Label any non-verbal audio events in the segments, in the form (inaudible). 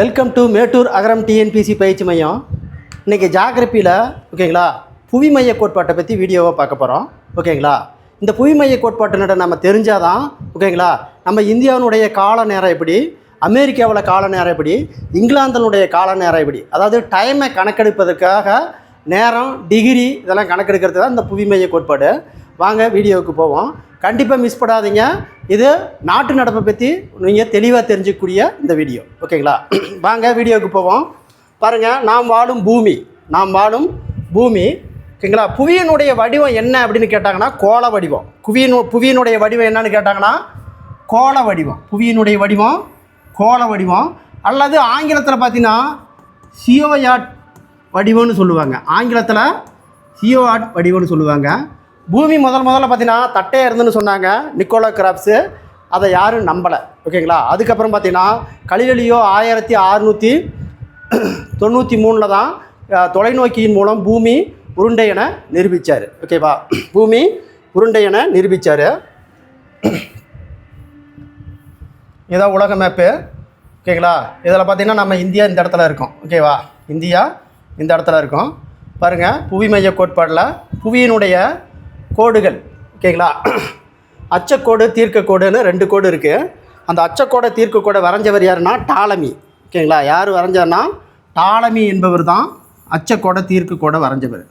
Welcome to Mettur Agaram TNPSC பயிற்சி மையம். இன்றைக்கி ஜாகிரபியில் ஓகேங்களா புவி மைய கோட்பாட்டை பற்றி வீடியோவை பார்க்க போகிறோம் ஓகேங்களா? இந்த புவி மைய கோட்பாட்டினோட நம்ம தெரிஞ்சால் தான் ஓகேங்களா நம்ம இந்தியாவினுடைய கால நேரம் எப்படி அமெரிக்காவில் கால நேரம் எப்படி இங்கிலாந்தினுடைய கால நேரம் எப்படி அதாவது டைமை கணக்கெடுப்பதற்காக நேரம் டிகிரி இதெல்லாம் கணக்கெடுக்கிறது தான் இந்த புவி மைய கோட்பாடு. வாங்க வீடியோவுக்கு போவோம். கண்டிப்பாக மிஸ் பண்ணாதீங்க இது நாட்டு நடப்பை பற்றி நீங்கள் தெளிவாக தெரிஞ்சுக்கக்கூடிய இந்த வீடியோ ஓகேங்களா? (clears throat) வாங்க வீடியோவுக்கு போவோம். பாருங்கள் நாம் வாழும் பூமி. நாம் வாழும் பூமி. ஓகேங்களா? புவியினுடைய வடிவம் என்ன அப்படின்னு கேட்டாங்கன்னா கோள வடிவம். குவியின் புவியினுடைய வடிவம் என்னன்னு கேட்டாங்கன்னா கோள வடிவம். புவியினுடைய வடிவம் கோள வடிவம். அல்லது ஆங்கிலத்தில் பார்த்தீங்கன்னா சியோயாட் வடிவம்னு சொல்லுவாங்க. ஆங்கிலத்தில் சியோஆட் வடிவம்னு சொல்லுவாங்க. பூமி முதல் முதல்ல பார்த்தீங்கன்னா தட்டையாக இருந்துன்னு சொன்னாங்க. நிக்கோலா கிராப்ஸு அதை யாரும் நம்பலை. ஓகேங்களா அதுக்கப்புறம் பார்த்தீங்கன்னா கலிலலியோ ஆயிரத்தி அறுநூற்றி தொண்ணூற்றி மூணில் தான் தொலைநோக்கியின் மூலம் பூமி உருண்டை என நிரூபித்தார் ஓகேவா பூமி உருண்டை என நிரூபித்தார் இதான் உலக மேப்பு ஓகேங்களா இதில் பார்த்தீங்கன்னா நம்ம இந்தியா இந்த இடத்துல இருக்கோம். ஓகேவா இந்தியா இந்த இடத்துல இருக்கோம். பாருங்கள் புவி மைய கோட்பாடில் புவியினுடைய கோடுகள் ஓகேங்களா? அச்சக்கோடு தீர்க்கக்கோடுன்னு ரெண்டு கோடு இருக்குது அந்த அச்சக்கோடை தீர்க்கக்கோடை வரைஞ்சவர் யாருன்னா டாலமி ஓகேங்களா? யார் வரைஞ்சார்னா டாலமி என்பவர் தான் அச்சக்கோடை தீர்க்கக்கோடை வரைஞ்சவர்.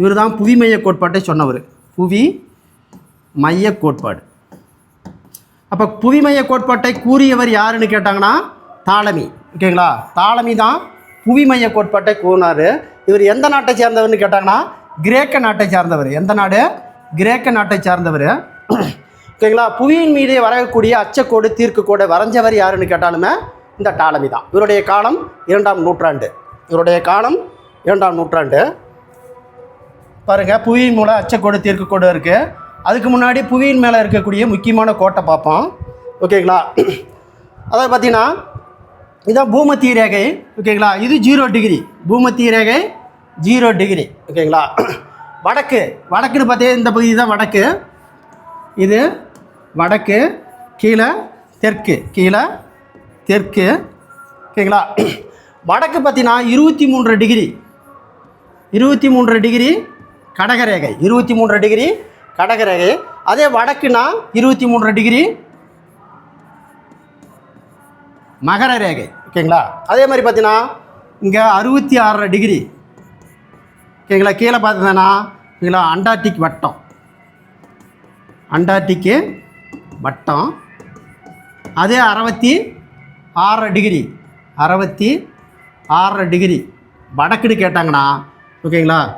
இவர் தான் புவி மைய கோட்பாட்டை சொன்னவர். புவி மைய கோட்பாடு. அப்போ புவிமைய கோட்பாட்டை கூறியவர் யாருன்னு கேட்டாங்கன்னா தாளமி ஓகேங்களா? தாளமி தான் புவிமைய கோட்பாட்டை கூறினார். இவர் எந்த நாட்டை சேர்ந்தவர்னு கேட்டாங்கன்னா கிரேக்க நாட்டை சார்ந்தவர். எந்த நாடு? கிரேக்க நாட்டை சார்ந்தவர். ஓகேங்களா? புவியின் மீதே வரக்கூடிய அச்சக்கோடு தீர்க்கக்கோடு வரைஞ்சவர் யாருன்னு கேட்டாலுமே இந்த டாலமி தான். இவருடைய காலம் இரண்டாம் நூற்றாண்டு. இவருடைய காலம் இரண்டாம் நூற்றாண்டு. பாருங்கள் புவியின் மூலம் அச்சக்கோடு தீர்க்கக்கோடு இருக்குது அதுக்கு முன்னாடி புவியின் மேலே இருக்கக்கூடிய முக்கியமான கோட்டை பார்ப்போம். ஓகேங்களா? அதாவது பார்த்தீங்கன்னா இதான் பூமத்திய ரேகை. ஓகேங்களா? இது ஜீரோ டிகிரி. பூமத்திய ரேகை ஜீரோ டிகிரி ஓகேங்களா? வடக்கு வடக்குன்னு பார்த்தீங்கன்னா இந்த பகுதி தான் வடக்கு. இது வடக்கு கீழே தெற்கு கீழே தெற்கு ஓகேங்களா? வடக்கு பார்த்தீங்கன்னா இருபத்தி மூன்று டிகிரி இருபத்தி மூன்று டிகிரி கடகரேகை இருபத்தி மூன்று டிகிரி கடகரேகை. அதே வடக்குனா இருபத்தி மூன்று டிகிரி மகர ரேகை ஓகேங்களா? அதே மாதிரி பார்த்தீங்கன்னா இங்கே அறுபத்தி ஆறரை டிகிரி ஓகேங்களா கீழே பார்த்தீங்கன்னா ஓகேங்களா அண்டார்டிக் வட்டம். அண்டார்டிக்கு வட்டம். அதே அறுபத்தி ஆறரை டிகிரி அறுபத்தி ஆறரை டிகிரி வடக்குன்னு கேட்டாங்கன்னா ஓகேங்களா?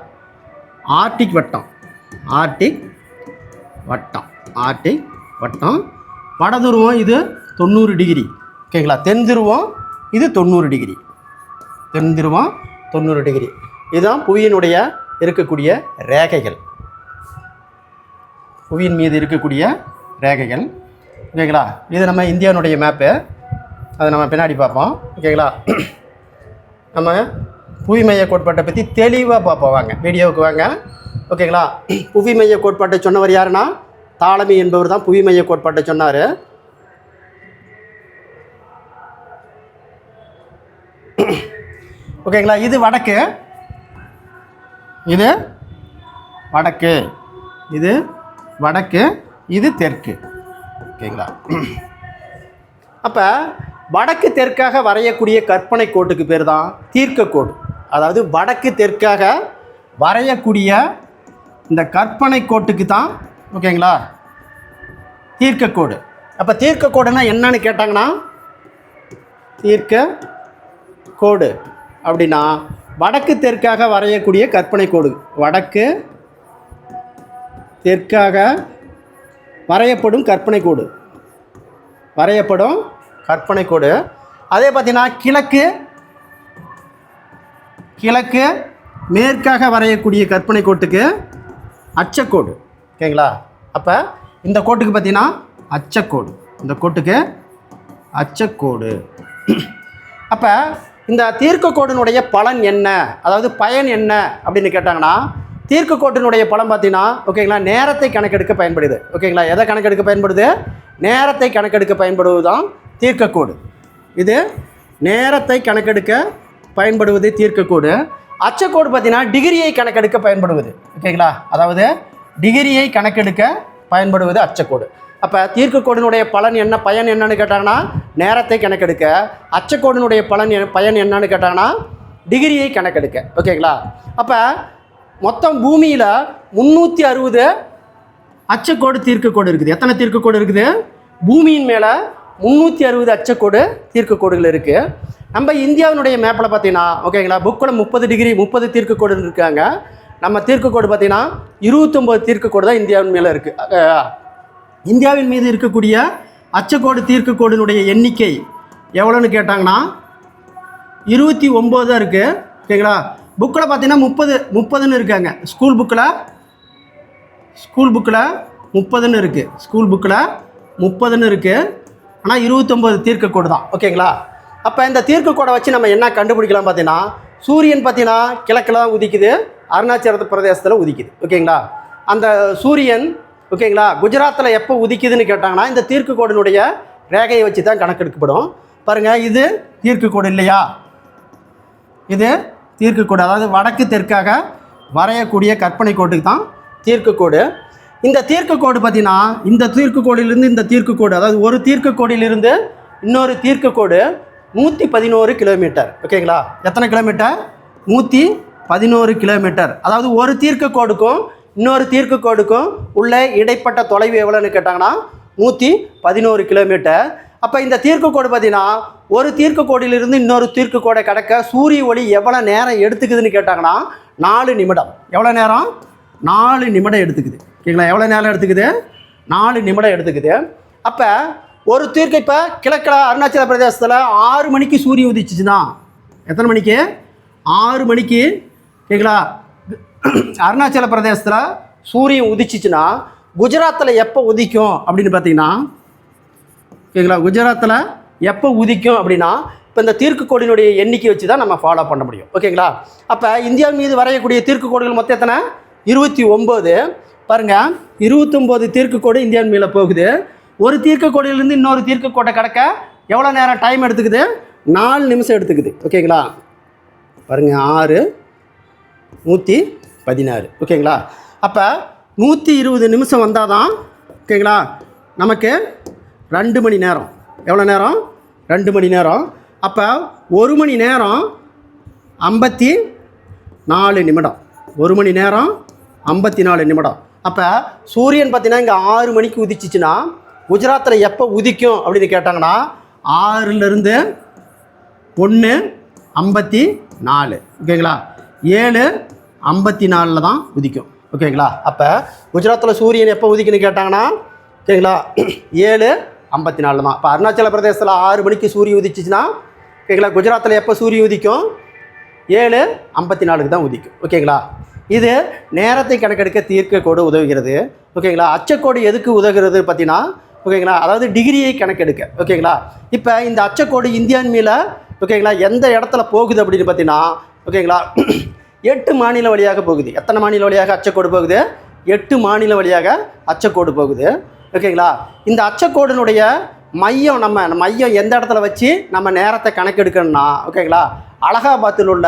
ஆர்டிக் வட்டம். ஆர்டிக் வட்டம். ஆர்டிக் வட்டம். வடதுருவம் இது தொண்ணூறு டிகிரி. ஓகேங்களா? தென் துருவம் இது தொண்ணூறு டிகிரி. தென் துருவம் தொண்ணூறு டிகிரி. இதுதான் புவியினுடைய இருக்கக்கூடிய ரேகைகள். புவியின் மீது இருக்கக்கூடிய ரேகைகள். ஓகேங்களா? இது நம்ம இந்தியாவுடைய மேப்பு அதை நம்ம பின்னாடி பார்ப்போம். ஓகேங்களா? நம்ம புவி மைய கோட்பாட்டை பற்றி தெளிவாக பார்ப்போம். வாங்க வீடியோவுக்கு வாங்க. ஓகேங்களா? புவி மைய கோட்பாட்டை சொன்னவர் யாருன்னா? தாளமி என்பவர் தான் புவி மைய கோட்பாட்டை சொன்னார். ஓகேங்களா? இது வடக்கு. இது வடக்கு. இது வடக்கு இது தெற்கு. ஓகேங்களா? அப்போ வடக்கு தெற்காக வரையக்கூடிய கற்பனை கோட்டுக்கு பேர் தான் தீர்க்கக்கோடு அதாவது வடக்கு தெற்காக வரையக்கூடிய இந்த கற்பனை கோட்டுக்கு தான் ஓகேங்களா? தீர்க்கக்கோடு அப்போ தீர்க்கக்கோடுன்னா என்னன்னு கேட்டாங்கன்னா தீர்க்க கோடு அப்படின்னா வடக்கு தெற்காக வரையக்கூடிய கற்பனை கோடு. வடக்கு தெற்காக வரையப்படும் கற்பனை கோடு. வரையப்படும் கற்பனை கோடு. அதே பார்த்தீங்கன்னா கிழக்கு கிழக்கு மேற்காக வரையக்கூடிய கற்பனை கோட்டுக்கு அச்சக்கோடு. ஓகேங்களா? அப்போ இந்த கோட்டுக்கு பார்த்தீங்கன்னா அச்சக்கோடு. இந்த கோட்டுக்கு அச்சக்கோடு. அப்போ இந்த தீர்க்கக்கோடினுடைய பலன் என்ன? அதாவது பயன் என்ன அப்படின்னு கேட்டாங்கன்னா தீர்க்கக்கோட்டினுடைய பலன் பார்த்தீங்கன்னா ஓகேங்களா நேரத்தை கணக்கெடுக்க பயன்படுது. ஓகேங்களா எதை கணக்கெடுக்க பயன்படுது? நேரத்தை கணக்கெடுக்க பயன்படுவது தான் தீர்க்கக்கோடு இது நேரத்தை கணக்கெடுக்க பயன்படுவது தீர்க்கக்கோடு அச்சக்கோடு பார்த்தீங்கன்னா டிகிரியை கணக்கெடுக்க பயன்படுவது. ஓகேங்களா அதாவது டிகிரியை கணக்கெடுக்க பயன்படுவது அச்சக்கோடு. அப்போ தீர்க்கக்கோடினுடைய பலன் என்ன பயன் என்னன்னு கேட்டாங்கன்னா நேரத்தை கணக்கெடுக்க. அச்சக்கோடினுடைய பலன் பயன் என்னன்னு கேட்டாங்கன்னா டிகிரியை கணக்கெடுக்க. ஓகேங்களா? அப்போ மொத்தம் பூமியில் முந்நூற்றி அறுபது அச்சக்கோடு தீர்க்கக்கோடு இருக்குது. எத்தனை தீர்க்கக்கோடு இருக்குது? பூமியின் மேலே முந்நூற்றி அறுபது அச்சக்கோடு தீர்க்கக்கோடுகள் இருக்குது நம்ம இந்தியாவினுடைய மேப்பில் பார்த்தீங்கன்னா ஓகேங்களா புக்கில் முப்பது டிகிரி முப்பது தீர்க்கக்கோடு இருக்காங்க. நம்ம தீர்க்கக்கோடு பார்த்தீங்கன்னா இருபத்தொம்போது தீர்க்கக்கோடு தான் இந்தியாவின் மேலே இருக்குது இந்தியாவின் மீது இருக்கக்கூடிய அச்சக்கோடு தீர்க்கக்கோடினுடைய எண்ணிக்கை எவ்வளோன்னு கேட்டாங்கன்னா இருபத்தி ஒம்பது தான் இருக்குது ஓகேங்களா புக்கில் பார்த்தீங்கன்னா முப்பது முப்பதுன்னு இருக்காங்க. ஸ்கூல் புக்கில் ஸ்கூல் புக்கில் முப்பதுன்னு இருக்குது ஸ்கூல் புக்கில் முப்பதுன்னு இருக்குது ஆனால் இருபத்தொம்போது தீர்க்கக்கோடு தான். ஓகேங்களா? அப்போ இந்த தீர்க்கக்கோடை வச்சு நம்ம என்ன கண்டுபிடிக்கலாம் பார்த்தீங்கன்னா சூரியன் பார்த்தீங்கன்னா கிழக்கில் தான் உதிக்குது. அருணாச்சல பிரதேசத்தில் உதிக்குது. ஓகேங்களா? அந்த சூரியன் ஓகேங்களா குஜராத்தில் எப்போ உதிக்குதுன்னு கேட்டாங்கன்னா இந்த தீர்க்கக்கோடினுடைய ரேகையை வச்சு தான் கணக்கெடுக்கப்படும். பாருங்கள் இது தீர்க்கக்கோடு இல்லையா? இது தீர்க்குக்கோடு அதாவது வடக்கு தெற்காக வரையக்கூடிய கற்பனை கோட்டுக்கு தான் தீர்க்கக்கோடு இந்த தீர்க்கக்கோடு பார்த்தீங்கன்னா இந்த தீர்க்குக்கோடிலிருந்து இந்த தீர்க்கக்கோடு அதாவது ஒரு தீர்க்குக்கோடிலிருந்து இன்னொரு தீர்க்கக்கோடு நூற்றி பதினோரு கிலோமீட்டர். ஓகேங்களா? எத்தனை கிலோமீட்டர்? நூற்றி பதினோரு கிலோமீட்டர். அதாவது ஒரு தீர்க்கக்கோடுக்கும் இன்னொரு தீர்க்கக்கோடுக்கும் உள்ள இடைப்பட்ட தொலைவு எவ்வளோன்னு கேட்டாங்கன்னா நூற்றி பதினோரு கிலோமீட்டர். அப்போ இந்த தீர்க்கக்கோடு பார்த்தீங்கன்னா ஒரு தீர்க்கக்கோடியிலிருந்து இன்னொரு தீர்க்கக்கோடை கடக்க சூரிய ஒளி எவ்வளோ நேரம் எடுத்துக்குதுன்னு கேட்டாங்கன்னா நாலு நிமிடம். எவ்வளோ நேரம்? நாலு நிமிடம் எடுத்துக்குது. ஓகேங்களா எவ்வளோ நேரம் எடுத்துக்குது? நாலு நிமிடம் எடுத்துக்குது. அப்போ ஒரு தீர்க்க இப்போ கிழக்கில் அருணாச்சல பிரதேசத்தில் ஆறு மணிக்கு சூரியன் உதிச்சிச்சுன்னா எத்தனை மணிக்கு? ஆறு மணிக்கு ஓகேங்களா அருணாச்சல பிரதேசத்தில் சூரியன் உதிச்சிச்சுன்னா குஜராத்தில் எப்போ உதிக்கும் அப்படின்னு பார்த்தீங்கன்னா ஓகேங்களா குஜராத்தில் எப்போ உதிக்கும் அப்படின்னா இப்போ இந்த தீர்க்கக்கோடினுடைய எண்ணிக்கை வச்சு தான் நம்ம ஃபாலோ பண்ண முடியும். ஓகேங்களா? அப்போ இந்தியா மீது வரையக்கூடிய தீர்க்கக்கோடுகள் மொத்தம் எத்தனை? இருபத்தி ஒம்பது பாருங்கள் இருபத்தொம்போது தீர்க்கக்கோடு இந்தியா மீது போகுது. ஒரு தீர்க்கக்கோடியிலேருந்து இன்னொரு தீர்க்கக்கோட்டை கடக்க எவ்வளோ நேரம் டைம் எடுத்துக்குது? நாலு நிமிஷம் எடுத்துக்குது. ஓகேங்களா? பாருங்கள் ஆறு நூற்றி பதினாறு. ஓகேங்களா? அப்போ நூற்றி இருபது நிமிஷம் வந்தால் தான் ஓகேங்களா? நமக்கு ரெண்டு மணி நேரம். எவ்வளோ நேரம்? ரெண்டு மணி நேரம். அப்போ ஒரு மணி நேரம் ஐம்பத்தி நாலு நிமிடம். ஒரு மணி நேரம் ஐம்பத்தி நாலு நிமிடம். அப்போ சூரியன் பார்த்தீங்கன்னா இங்கே ஆறு மணிக்கு உதிச்சிச்சுன்னா குஜராத்தில் எப்போ உதிக்கும் அப்படின்னு கேட்டாங்கன்னா ஆறுலேருந்து ஒன்று ஐம்பத்தி நாலு. ஓகேங்களா? ஏழு ஐம்பத்தி நாலில் தான் உதிக்கும். ஓகேங்களா? அப்போ குஜராத்தில் சூரியன் எப்போ உதிக்குன்னு கேட்டாங்கன்னா ஓகேங்களா? ஏழு ஐம்பத்தி நாலில் தான். இப்போ அருணாச்சல பிரதேசத்தில் ஆறு மணிக்கு சூரியன் உதிச்சிச்சுன்னா ஓகேங்களா? குஜராத்தில் எப்போ சூரியன் உதிக்கும்? ஏழு ஐம்பத்தி நாலுக்கு தான் உதிக்கும். ஓகேங்களா? இது நேரத்தை கணக்கெடுக்க தீர்க்க கோடு உதவுகிறது. ஓகேங்களா? அச்சக்கோடு எதுக்கு உதவுகிறது பார்த்தீங்கன்னா ஓகேங்களா? அதாவது டிகிரியை கணக்கெடுக்க. ஓகேங்களா? இப்போ இந்த அச்சக்கோடு இந்தியான் மீல ஓகேங்களா? எந்த இடத்துல போகுது அப்படின்னு பார்த்தீங்கன்னா ஓகேங்களா? எட்டு மாநில வழியாக போகுது. எத்தனை மாநில வழியாக அச்சக்கோடு போகுது? எட்டு மாநில வழியாக அச்சக்கோடு போகுது. ஓகேங்களா? இந்த அச்சக்கோடினுடைய மையம் நம்ம நம்ம மையம் எந்த இடத்துல வச்சு நம்ம நேரத்தை கணக்கெடுக்கணும்னா ஓகேங்களா? அலகாபாத்தில் உள்ள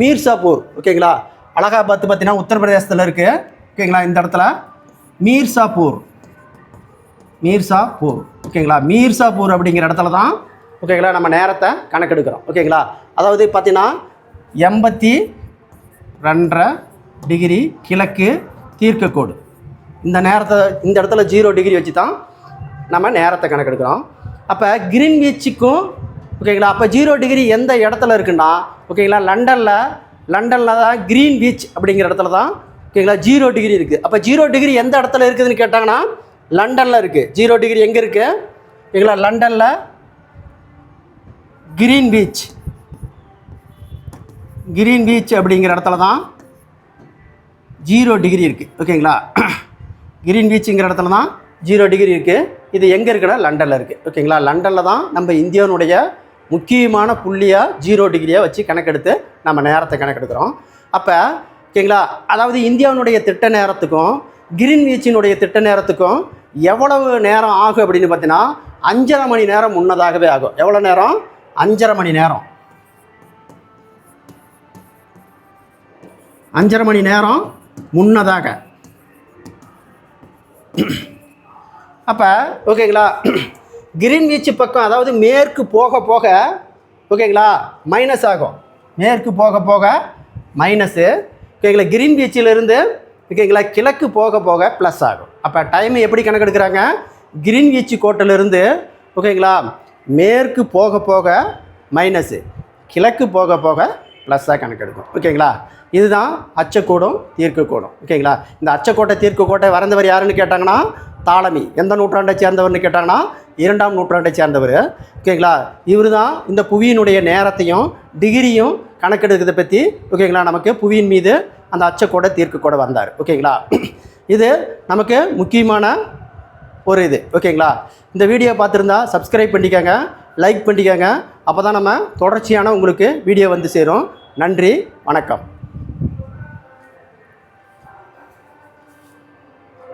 மீர்சாப்பூர் ஓகேங்களா? அலகாபாத் பார்த்தீங்கன்னா உத்தரப்பிரதேசத்தில் இருக்குது ஓகேங்களா? இந்த இடத்துல மீர்சாப்பூர் மீர்சாப்பூர் ஓகேங்களா? மீர்சாப்பூர் அப்படிங்கிற இடத்துல தான் ஓகேங்களா? நம்ம நேரத்தை கணக்கெடுக்கிறோம். ஓகேங்களா? அதாவது பார்த்தீங்கன்னா எண்பத்தி ரெண்டரை டிகிரி கிழக்கு தீர்க்கக்கோடு. இந்த நேரத்தை இந்த இடத்துல ஜீரோ டிகிரி வச்சு தான் நம்ம நேரத்தை கணக்கெடுக்கிறோம். அப்போ கிரீன்விச்சுக்கும் ஓகேங்களா? அப்போ ஜீரோ டிகிரி எந்த இடத்துல இருக்குன்னா ஓகேங்களா? லண்டனில் லண்டனில் தான் கிரீன் பீச் அப்படிங்கிற இடத்துல தான் ஓகேங்களா? ஜீரோ டிகிரி இருக்குது அப்போ ஜீரோ டிகிரி எந்த இடத்துல இருக்குதுன்னு கேட்டாங்கன்னா லண்டனில் இருக்குது ஜீரோ டிகிரி எங்கே இருக்குது ஓகேங்களா? லண்டனில் கிரீன் பீச் கிரீன் பீச் அப்படிங்கிற இடத்துல தான் ஜீரோ டிகிரி இருக்குது ஓகேங்களா கிரீன் பீச்சுங்கிற இடத்துல தான் ஜீரோ டிகிரி இருக்குது இது எங்கே இருக்குன்னா லண்டனில் இருக்குது ஓகேங்களா லண்டனில் தான் நம்ம இந்தியாவுடைய முக்கியமான புள்ளியாக ஜீரோ டிகிரியாக வச்சு கணக்கெடுத்து நம்ம நேரத்தை கணக்கெடுக்கிறோம். அப்போ ஓகேங்களா அதாவது இந்தியாவினுடைய திட்ட நேரத்துக்கும் கிரீன் பீச்சினுடைய திட்ட நேரத்துக்கும் எவ்வளவு நேரம் ஆகும் அப்படின்னு பார்த்தீங்கன்னா அஞ்சரை மணி நேரம் முன்னதாகவே ஆகும். எவ்வளோ நேரம்? அஞ்சரை மணி நேரம். அஞ்சரை மணி நேரம் முன்னதாக. அப்போ ஓகேங்களா? கிரீன்விச் பக்கம் அதாவது மேற்கு போக போக ஓகேங்களா? மைனஸ் ஆகும். மேற்கு போக போக மைனஸு ஓகேங்களா? கிரீன்விச்சிலிருந்து ஓகேங்களா? கிழக்கு போக போக ப்ளஸ் ஆகும். அப்போ டைம் எப்படி கணக்கெடுக்கிறாங்க? கிரீன்விச் கோட்டிலிருந்து ஓகேங்களா? மேற்கு போக போக மைனஸு கிழக்கு போக போக ப்ளஸ்ஸாக கணக்கெடுக்கும் ஓகேங்களா இதுதான் அச்சக்கூடம் தீர்க்கக்கூடம். ஓகேங்களா இந்த அச்சக்கோட்டை தீர்க்கக்கோட்டை வரைந்தவர் யாருன்னு கேட்டாங்கன்னா தாளமி. எந்த நூற்றாண்டை சேர்ந்தவர்னு கேட்டாங்கன்னா இரண்டாம் நூற்றாண்டை சேர்ந்தவர். ஓகேங்களா இவர் தான் இந்த புவியினுடைய நேரத்தையும் டிகிரியும் கணக்கெடுக்கிறத பற்றி ஓகேங்களா நமக்கு புவியின் மீது அந்த அச்சக்கோடை தீர்க்கக்கூட வந்தார். ஓகேங்களா இது நமக்கு முக்கியமான ஒரு இது. ஓகேங்களா இந்த வீடியோ பார்த்துருந்தா சப்ஸ்கிரைப் பண்ணிக்கோங்க லைக் பண்ணிக்கோங்க. அப்போ தான் நம்ம தொடர்ச்சியான உங்களுக்கு வீடியோ வந்து சேரும். நன்றி வணக்கம்.